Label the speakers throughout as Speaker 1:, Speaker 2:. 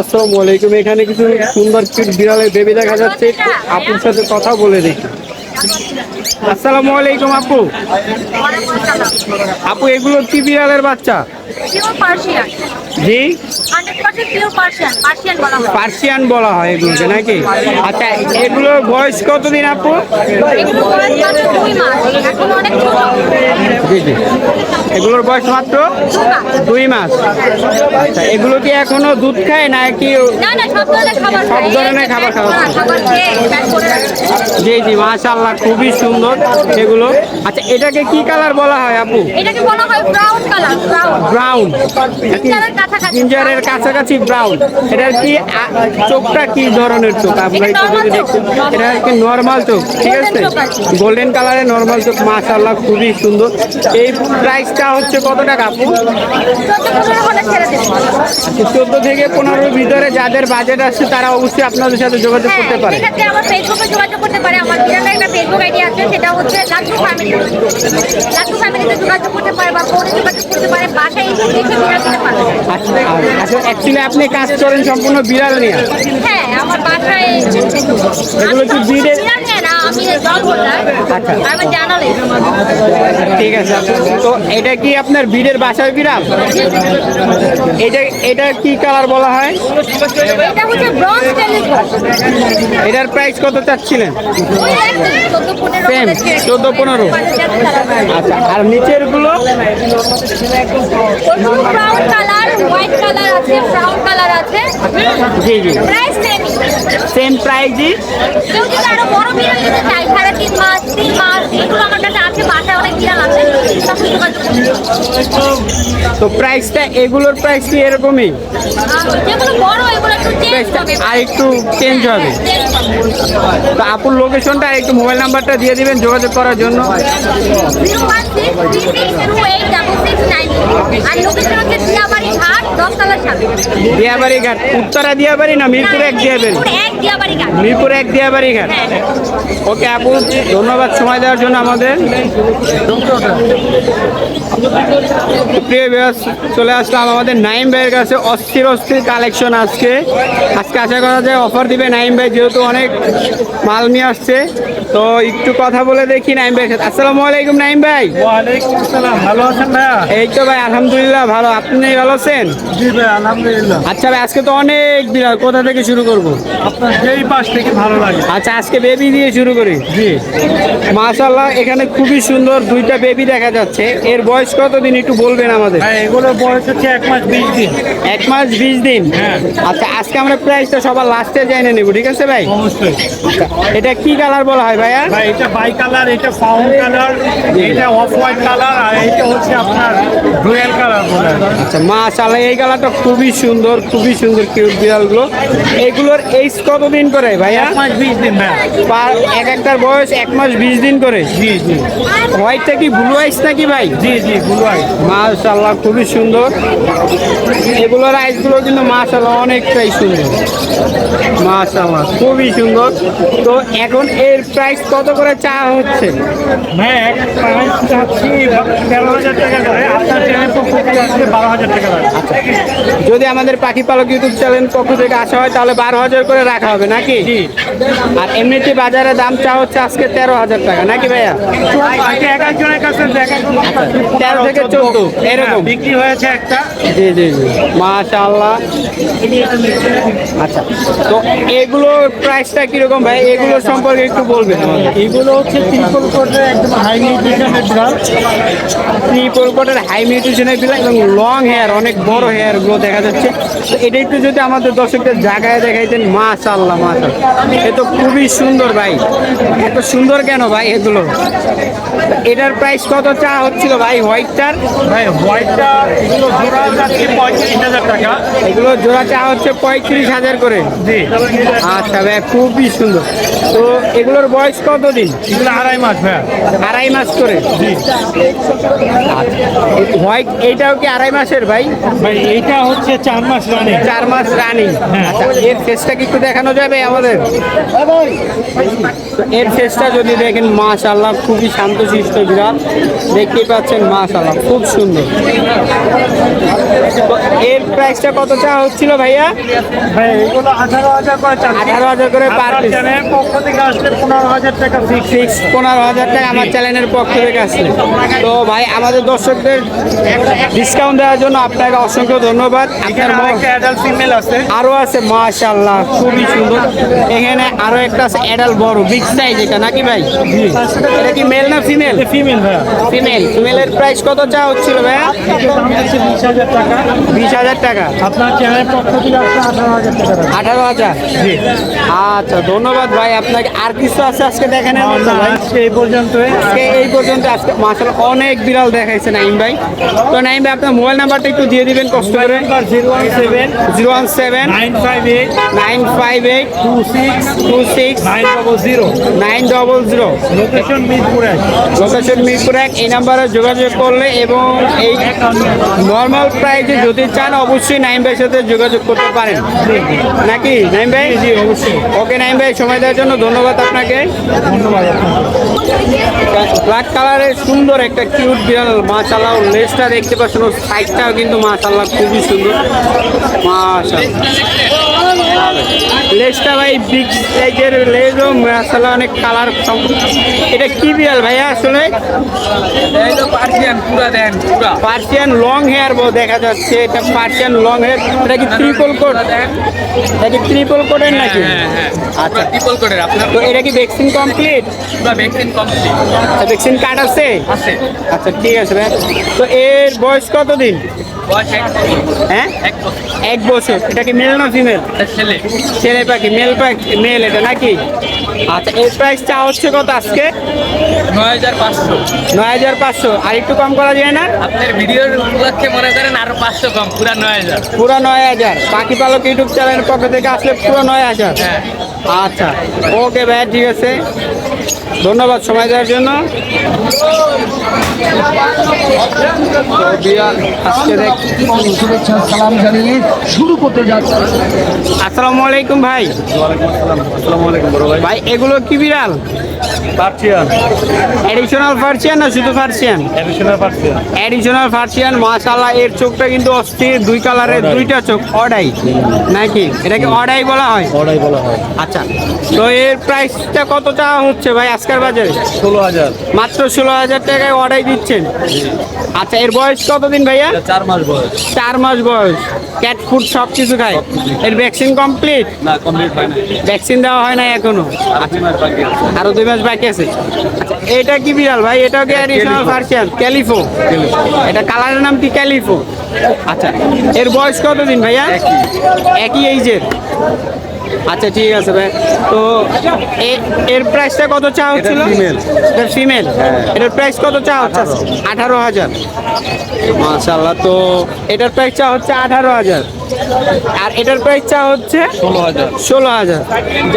Speaker 1: আসসালামু আলাইকুম। এখানে কিছু সুন্দর বিড়ালের বেবি দেখা যাচ্ছে। আপুর সাথে কথা বলে দেখি। আসসালামু আলাইকুম, আপু। আপু, এগুলো কি বিড়ালের বাচ্চা?
Speaker 2: পিওর পার্সিয়ান
Speaker 1: জি।
Speaker 2: পিওর পার্সিয়ান পার্সিয়ান বলা হয়।
Speaker 1: পার্সিয়ান বলা হয় এগুলোকে নাকি? আচ্ছা এগুলোর বয়স কতদিন আপু?
Speaker 2: এগুলো বয়স মাত্র দুই মাস। এখন অনেক ছোট।
Speaker 1: জি জি। এগুলোর বয়স মাত্র দুই মাস। আচ্ছা এগুলো কি এখনও দুধ খায় না কি
Speaker 2: না না সব ধরনের খাবার
Speaker 1: সব ধরনের খাবার খাওয়া। জি জি মাশাআল্লাহ খুবই সুন্দর এগুলো। আচ্ছা এটাকে কি কালার বলা হয় আপু?
Speaker 2: এটাকে বলা হয় ব্রাউন কালার ব্রাউন
Speaker 1: ব্রাউন
Speaker 2: জিঞ্জারের কাছাকাছি।
Speaker 1: ব্রাউন এটার কি চোখটা কি ধরনের চোখ? আমরা
Speaker 2: এটা
Speaker 1: কি নর্মাল চোখ? ঠিক আছে। গোল্ডেন কালারের নর্মাল চোখ মাশাআল্লাহ খুবই সুন্দর। এই প্রাইসটা হচ্ছে কত টাকা আপু?
Speaker 2: চোদ্দ
Speaker 1: থেকে পনেরোর ভিতরে যাদের বাজেট আছে তারা অবশ্যই আপনাদের সাথে যোগাযোগ
Speaker 2: হ্যাঁ
Speaker 1: করতে পারে।
Speaker 2: আমার ফেসবুকে যোগাযোগ করতে পারে। আমার একটা ফেসবুক আইডি আছে সেটা হচ্ছে লাট্টু ফ্যামিলি লাট্টু ফ্যামিলিতে যোগাযোগ করতে পারে বা ফোনে যোগাযোগ করতে পারে। বাসায়
Speaker 1: আচ্ছা আচ্ছা অ্যাকচুয়ালি আপনি কাজ করেন সম্পূর্ণ বিড়াল নিয়ে?
Speaker 2: হ্যাঁ আমার বাসায়
Speaker 1: এগুলো কি breed-এর- ঠিক আছে। তো এটা কি আপনার ভিড়ের বাসার বিড়াল? এটা এটা কি কালার বলা হয়? এটার প্রাইস কত চাচ্ছিলেন?
Speaker 2: ওই একই, 14 15
Speaker 1: Same,
Speaker 2: মধ্যে ছেড়ে
Speaker 1: 14 15 আচ্ছা আর
Speaker 2: নিচেরগুলো
Speaker 1: জি জি। সেম
Speaker 2: কেউ আরও চায় সাড়ে তিন মাস তিন মাস এগুলো আমার কাছে আছে বাসায় অনেক বিড়াল আছে
Speaker 1: তো প্রাইসটা এগুলোর প্রাইস কি এরকমই?
Speaker 2: যেগুলো বড় এগুলো একটু চেঞ্জ হবে।
Speaker 1: আর একটু চেঞ্জ হবে। তো আপুর লোকেশনটা আর একটু মোবাইল নাম্বারটা দিয়ে দিবেন যোগাযোগ করার জন্য।
Speaker 2: আর দিয়াবাড়ি ঘাট
Speaker 1: উত্তরা দিয়াবাড়ি না মিরপুর এক দিয়াবাড়ি?
Speaker 2: মিরপুর এক দিয়াবাড়ি ঘাট।
Speaker 1: ওকে আপু, ধন্যবাদ সময় দেওয়ার জন্য আমাদের। প্রিয় চলে আসলাম আমাদের নাইম ভাইয়ের কাছে। অস্থির অস্থির কালেকশন আজকে। আজকে আশা করা যায় অফার দিবে নাইম ভাই, যেহেতু অনেক মাল নিয়ে আসছে। তো একটু কথা বলে দেখি নাইম ভাইয়ের সাথে। আসসালামু আলাইকুম নাইম ভাই।
Speaker 3: ওয়ালাইকুম আসসালাম ভালো আছেন ভাইয়া?
Speaker 1: এই তো ভাই আলহামদুলিল্লাহ ভালো। আপনি ভালো আছেন?
Speaker 3: জি ভাই আলহামদুলিল্লাহ।
Speaker 1: আচ্ছা ভাই আজকে তো অনেক বিড়াল কোথা থেকে শুরু করব?
Speaker 3: আপনার যেই পাশ থেকে ভালো লাগে।
Speaker 1: আচ্ছা আজকে বেবি দিয়ে শুরু করি।
Speaker 3: জি।
Speaker 1: মাশাল্লাহ এখানে খুবই সুন্দর দুইটা বেবি দেখা যাচ্ছে। এর বয়স কতদিন একটু বলবেন আমাদের?
Speaker 3: ভাই এগুলোর বয়স হচ্ছে এক মাস বিশ দিন।
Speaker 1: এক মাস বিশ দিন?
Speaker 3: হ্যাঁ।
Speaker 1: আচ্ছা আজকে আমরা প্রাইসটা সবার লাস্টে জেনে নেব ঠিক আছে ভাই?
Speaker 3: অবশ্যই।
Speaker 1: এটা কি কালার বলা হয় ভাইয়া
Speaker 3: ভাই, এটা বাই কালার, এটা ফাউন্ড কালার, এটা অফ হোয়াইট কালার, আর এটা হচ্ছে আপনার রয়্যাল
Speaker 1: আচ্ছা মাশাল্লাহ এই কালারটা খুবই সুন্দর খুবই সুন্দর কিউট বিড়ালগুলো। এগুলোর এইজ কতদিন করে ভাইয়া?
Speaker 3: এক মাস বিশ দিন ভাই
Speaker 1: এক একটার বয়স এক মাস বিশ দিন করে?
Speaker 3: জি জি।
Speaker 1: হোয়াইটটা কি ব্লু আইস নাকি ভাই?
Speaker 3: জি জি গুলো
Speaker 1: মাশাল্লাহ খুবই সুন্দর। এগুলোর আইসগুলো কিন্তু মাশাল্লাহ অনেকটাই সুন্দর। মাশাল্লাহ খুবই সুন্দর। তো এখন এর প্রাইস কত করে চা হচ্ছে?
Speaker 3: ভাই এক প্রাইস চাচ্ছি তেরো হাজার টাকা করে। আপনার পক্ষ থেকে বারো হাজার টাকা
Speaker 1: যদি আমাদের পাখি পালক ইউটিউব চ্যানেল পক্ষ থেকে আসা হয় তাহলে বারো হাজার করে রাখা হবে নাকি?
Speaker 3: জি।
Speaker 1: আর এমনিতে বাজারে দাম চা হচ্ছে আজকে তেরো হাজার টাকা নাকি ভাইয়া?
Speaker 3: দেখা।
Speaker 1: তেরো থেকে চোদ্দ এরকম।
Speaker 3: বিক্রি হয়েছে একটা।
Speaker 1: জি জি জি। মাশাআল্লাহ। আচ্ছা তো এগুলোর প্রাইসটা কীরকম ভাই? এগুলো সম্পর্কে একটু বলবেন
Speaker 3: এগুলো হচ্ছে ত্রিপল কোটের একদম হাই নিউট্রিশনের ব্রাল
Speaker 1: ট্রিপল কোটের হাই মিউটেশনের বিলা এবং লং হেয়ার অনেক বড় হেয়ারগুলো দেখা যাচ্ছে। তো এটা একটু যদি আমাদের দর্শকদের জায়গায় দেখাইতেন মাশাআল্লাহ মাশাআল্লাহ। এ তো খুবই সুন্দর ভাই। এত সুন্দর কেন ভাই এগুলো? এটার প্রাইস কত চা হচ্ছিল ভাই? হোয়াইটটার
Speaker 3: ভাই হোয়াইটটা এগুলো জোড়া যাচ্ছে পঁয়ত্রিশ হাজার টাকা।
Speaker 1: এগুলো জোড়া চা হচ্ছে পঁয়ত্রিশ হাজার করে।
Speaker 3: জি।
Speaker 1: আচ্ছা ভাই খুবই সুন্দর। তো এগুলোর বয়স কত দিন
Speaker 3: এগুলো আড়াই মাস ভাই।
Speaker 1: আড়াই মাস করে?
Speaker 3: জি।
Speaker 1: হোয়াইট এইটাও কি আড়াই মাসের ভাই?
Speaker 3: ভাই এইটা হচ্ছে চার মাস রানিং
Speaker 1: চার মাস রানিং
Speaker 3: হ্যাঁ।
Speaker 1: আচ্ছা এর ফেসটা কি একটু দেখানো যাবে আমাদের? তো এর ফেসটা যদি দেখেন মাশাল্লাহ খুবই শান্তশিষ্ট বিড়াল। দেখতেই পাচ্ছেন মাশাল্লাহ খুব সুন্দর। এর প্রাইসটা কত চা হচ্ছিল ভাইয়া?
Speaker 3: আঠারো হাজার করে চাচ্ছি।
Speaker 1: 18,000 করে per
Speaker 3: আপনার পক্ষ থেকে আসলে পনেরো হাজার টাকা ফিক্স
Speaker 1: পনেরো হাজার টাকা আমার চ্যানেলের পক্ষ থেকে আসছে। তো ভাই আমাদের দর্শকদের ডিসকাউন্ট দেওয়ার জন্য আপনাকে অসংখ্য ধন্যবাদ। আপনার
Speaker 3: অ্যাডাল্ট ফিমেল আছে।
Speaker 1: আরও আছে মাশাল্লাহ খুবই সুন্দর। এখানে আরও একটা আছে অ্যাডাল বড় বিগ সাইজ এটা নাকি ভাই? এটা কি মেল না ফিমেল
Speaker 3: ফিমেল
Speaker 1: ফিমেল ফিমেলের প্রাইস কত চা হচ্ছিল
Speaker 3: হচ্ছে বিশ হাজার টাকা।
Speaker 1: বিশ হাজার টাকা।
Speaker 3: আপনার চ্যানেলের পক্ষ থেকে আঠারো হাজার
Speaker 1: আচ্ছা ধন্যবাদ ভাই। আপনাকে আর কিছু আছে আজকে দেখানোর মতো
Speaker 3: না,
Speaker 1: ভাই?
Speaker 3: আজকে এই পর্যন্তই।
Speaker 1: আজকে এই পর্যন্ত আজকে মাসাল অনেক বিড়াল দেখাইছে নাইম ভাই। তো নাইম ভাই আপনার মোবাইল নাম্বারটা একটু দিয়ে দিবেন কষ্ট করে।
Speaker 3: Zero one seven
Speaker 1: zero one seven
Speaker 3: nine five eight
Speaker 1: nine five eight
Speaker 3: two six
Speaker 1: two six
Speaker 3: nine double zero.
Speaker 1: Nine double zero.
Speaker 3: Location Mirpur এক।
Speaker 1: লোকেশন মিরপুর এক এই নাম্বারে যোগাযোগ করলে এবং এই নর্মাল প্রাইজে যদি চান অবশ্যই নাইম ভাইয়ের সাথে যোগাযোগ করতে পারেন। নাকি নাইম ভাই
Speaker 3: জি অবশ্যই।
Speaker 1: ওকে নাইম ভাই সময় দেওয়ার জন্য ধন্যবাদ আপনাকে।
Speaker 3: ধন্যবাদ
Speaker 1: ব্ল্যাক কালারের সুন্দর একটা কিউট বিড়াল মাশাল্লাহ লেজটা দেখতে পাচ্ছেন ওর সাইজটাও কিন্তু মাশাল্লাহ খুবই সুন্দর। মাশাল্লাহ লেজটা ভাই বিগ সাইজের লেজও মাশাল্লাহ অনেক কালার এটা কি বিড়াল ভাইয়া? আসলে
Speaker 4: পার্সিয়ান পুরা দেন
Speaker 1: পার্সিয়ান লং হেয়ার বো দেখা যাচ্ছে। এটা পার্সিয়ান লং হেয়ার এটা কি ট্রিপল কোট এটা কি ট্রিপল কোটের নাকি?
Speaker 4: হ্যাঁ হ্যাঁ
Speaker 1: আচ্ছা।
Speaker 4: আচ্ছা ট্রিপল কোডের আপনার
Speaker 1: তো এটা কি vaccine complete
Speaker 4: vaccine complete
Speaker 1: vaccine card আছে?
Speaker 4: আছে।
Speaker 1: আচ্ছা ঠিক আছে ভাই তো এর বয়স কতদিন? হ্যাঁ?
Speaker 4: এক বছর।
Speaker 1: এটা কি মেল না ফিমেল
Speaker 4: ছেলে।
Speaker 1: ছেলে পাখি মেল পাখি মেল এটা নাকি? আচ্ছা এর প্রাইস চা হচ্ছে কত আজকে?
Speaker 4: নয় হাজার পাঁচশো।
Speaker 1: নয় হাজার পাঁচশো। আর একটু কম করা যায় না?
Speaker 4: আপনার ভিডিওর উপলক্ষে মনে করেন আরও পাঁচশো কম পুরা নয় হাজার।
Speaker 1: পুরো নয় হাজার। পাখি পালক ইউটিউব চ্যানেলের পক্ষ থেকে আসলে পুরো নয় হাজার।
Speaker 4: হ্যাঁ।
Speaker 1: আচ্ছা ওকে ভাই ঠিক আছে। ধন্যবাদ সময় দেওয়ার জন্য। তো বিয়ার আজকে দেখ
Speaker 5: শুভেচ্ছা সালাম জানিয়ে শুরু করতে যাচ্ছি।
Speaker 1: আসসালামু আলাইকুম ভাই।
Speaker 3: আসসালামু আলাইকুম বড় ভাই।
Speaker 1: ভাই এগুলো কি বিড়াল?
Speaker 3: পার্সিয়ান।
Speaker 1: অ্যাডিশনাল না শুধু ফার্সিয়ান
Speaker 3: অ্যাডিশনাল পার্সিয়ান
Speaker 1: এর চোখটা কিন্তু অস্থির দুই কালারের দুইটা চোখ অডাই নাকি? এটাকে অডাই বলা হয়?
Speaker 3: ওরাই বলা হয়।
Speaker 1: আচ্ছা তো এর প্রাইসটা কত টাকা হচ্ছে ভাই? আজকের বাজারে।
Speaker 3: ষোলো হাজার।
Speaker 1: মাত্র ষোলো হাজার টাকায় অর্ডার দিচ্ছেন? আচ্ছা এর বয়স কতদিন ভাইয়া?
Speaker 3: চার মাস বয়স।
Speaker 1: চার মাস বয়স। ক্যাট ফুড সব কিছু খায়। এর ভ্যাকসিন কমপ্লিট
Speaker 3: না কমপ্লিট হয় না
Speaker 1: ভ্যাকসিন দেওয়া হয় না এখনও?
Speaker 3: আর দুই মাস বাকি আছে।
Speaker 1: আচ্ছা এটা কি বিড়াল ভাই? এটাও কি অ্যাডিশনাল ফার্সিয়ান ক্যালিফো এটা কালারের নাম কি ক্যালিফো আচ্ছা এর বয়স কতদিন ভাইয়া? একই। এইজের আচ্ছা ঠিক আছে ভাই। তো এর প্রাইসটা কত চা হচ্ছিল?
Speaker 3: ফিমেল
Speaker 1: এটা ফিমেল এটার প্রাইস কত চা হচ্ছে আঠারো। হাজার? মাশাল্লাহ তো এটার প্রাইস চা হচ্ছে আঠারো হাজার। আর এটার প্রাইস চা হচ্ছে
Speaker 3: ষোলো হাজার।
Speaker 1: ষোলো হাজার।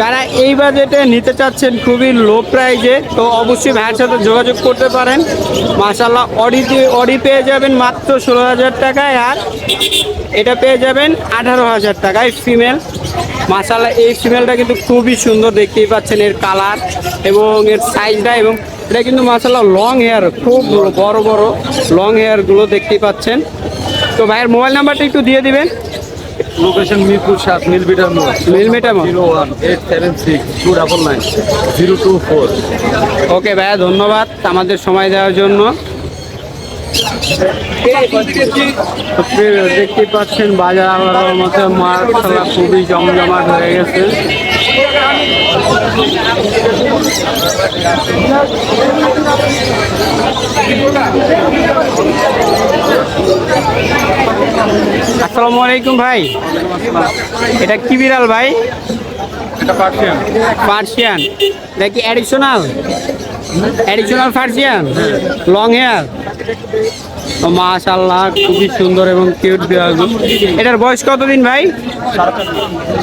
Speaker 1: যারা এই বাজেটে নিতে চাচ্ছেন খুবই লো প্রাইজে তো অবশ্যই ভাইয়ের সাথে যোগাযোগ করতে পারেন। মাসাল্লাহ অডি অডি পেয়ে যাবেন মাত্র ষোলো হাজার টাকায় আর এটা পেয়ে যাবেন আঠারো হাজার টাকায় ফিমেল মাসাল্লাহ এই ফিমেলটা কিন্তু খুবই সুন্দর দেখতেই পাচ্ছেন এর কালার এবং এর সাইজটা এবং এটা কিন্তু মাসাল্লাহ লং হেয়ার খুব বড় বড় লং হেয়ারগুলো দেখতেই পাচ্ছেন। তো ভাইয়ের মোবাইল নাম্বারটা একটু দিয়ে দিবেন।
Speaker 3: লোকেশন মিরপুর সাত মিলবিটার মোড়
Speaker 1: মিলমিটার মোড়।
Speaker 3: Zero one eight seven six two double nine zero two four
Speaker 1: okay ভাইয়া ধন্যবাদ আমাদের সময় দেওয়ার জন্য। দেখতে পাচ্ছেন বাজার আল্লাহর মতো খেলা খুবই জমজমাট হয়ে গেছে। আসসালামু আলাইকুম ভাই। এটা কি বিড়াল ভাই?
Speaker 3: পার্সিয়ান।
Speaker 1: পার্সিয়ান। এটা কি additional additional Persian? Long hair মাশাল্লাহ খুবই সুন্দর এবং কিউট বিড়ালগুলো। এটার বয়স কতদিন ভাই?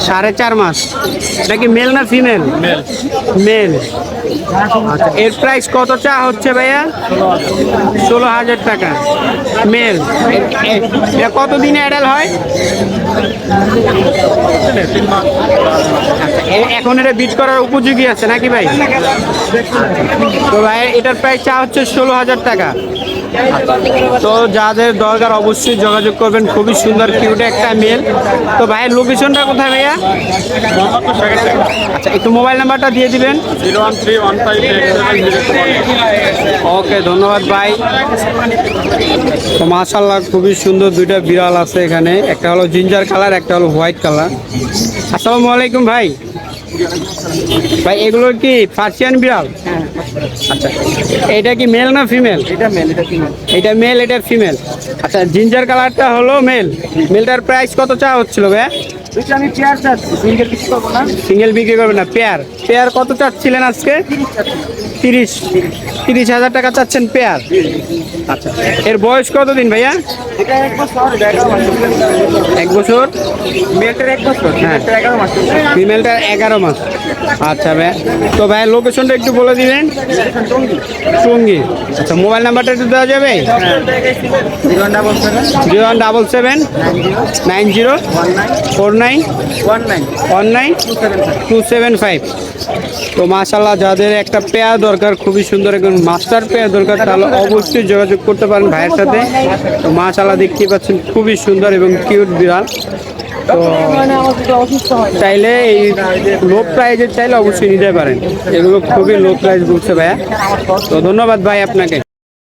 Speaker 1: সাড়ে চার মাস। এটা কি মেল না ফিমেল
Speaker 3: মেল
Speaker 1: আচ্ছা এর প্রাইস কত চা হচ্ছে ভাইয়া? ষোলো হাজার টাকা। মেল এটা কতদিনে অ্যাডাল হয়? আচ্ছা এখন এটা বিট করার উপযোগী আছে নাকি ভাই? তো ভাই এটার প্রাইস চা হচ্ছে ষোলো হাজার টাকা। তো যাদের দরকার অবশ্যই যোগাযোগ করবেন। খুবই সুন্দর কিউট একটা মেল তো ভাইয়ের লোকেশনটা কোথায় ভাইয়া? আচ্ছা একটু মোবাইল নাম্বারটা দিয়ে দিবেন। ওকে ধন্যবাদ ভাই। তো মাশাল্লাহ খুবই সুন্দর দুইটা বিড়াল আছে এখানে। একটা হলো জিঞ্জার কালার একটা হলো হোয়াইট কালার আসসালামু আলাইকুম ভাই। ভাই, এগুলো কি ফার্সিয়ান বিড়াল? আচ্ছা। এটা কি মেল না ফিমেল
Speaker 3: এটা মেল এটা ফিমেল
Speaker 1: এটা মেল এটা ফিমেল আচ্ছা জিঞ্জার কালারটা হলো মেল মেলটার প্রাইস কত চা হচ্ছিল ভাই
Speaker 3: আমি পেয়ার চাচ্ছি সিঙ্গেল বিক্রি করব না।
Speaker 1: সিঙ্গেল বিক্রি করবেন না পেয়ার পেয়ার কত চাচ্ছিলেন আজকে? তিরিশ তিরিশ হাজার টাকা চাচ্ছেন পেয়ার আচ্ছা এর বয়স কত দিন ভাইয়া
Speaker 3: এক বছর মেয়েটার এক
Speaker 1: হ্যাঁ।
Speaker 3: এটা এগারো মাস।
Speaker 1: আচ্ছা ভাই তো ভাই লোকেশনটা একটু বলে দিবেন? টঙ্গি। আচ্ছা মোবাইল নাম্বারটা একটু দেওয়া যাবে?
Speaker 3: Zero
Speaker 1: one double seven nine zero four nine
Speaker 3: one nine
Speaker 1: one nine two seven five তো মাশাল্লাহ যাদের একটা পেয়ার দরকার, খুবই সুন্দর একজন মাস্টার পেয়ার দরকার, তাহলে অবশ্যই যোগাযোগ করতে পারেন ভাইয়ের সাথে। তো মাছালা দেখতেই পাচ্ছেন, খুবই সুন্দর এবং কিউট বিড়াল। তো চাইলে এই লো প্রাইজের চাইলে অবশ্যই নিতে পারেন। এগুলো খুবই লো প্রাইজ বলছে ভাইয়া। তো ধন্যবাদ ভাই আপনাকে।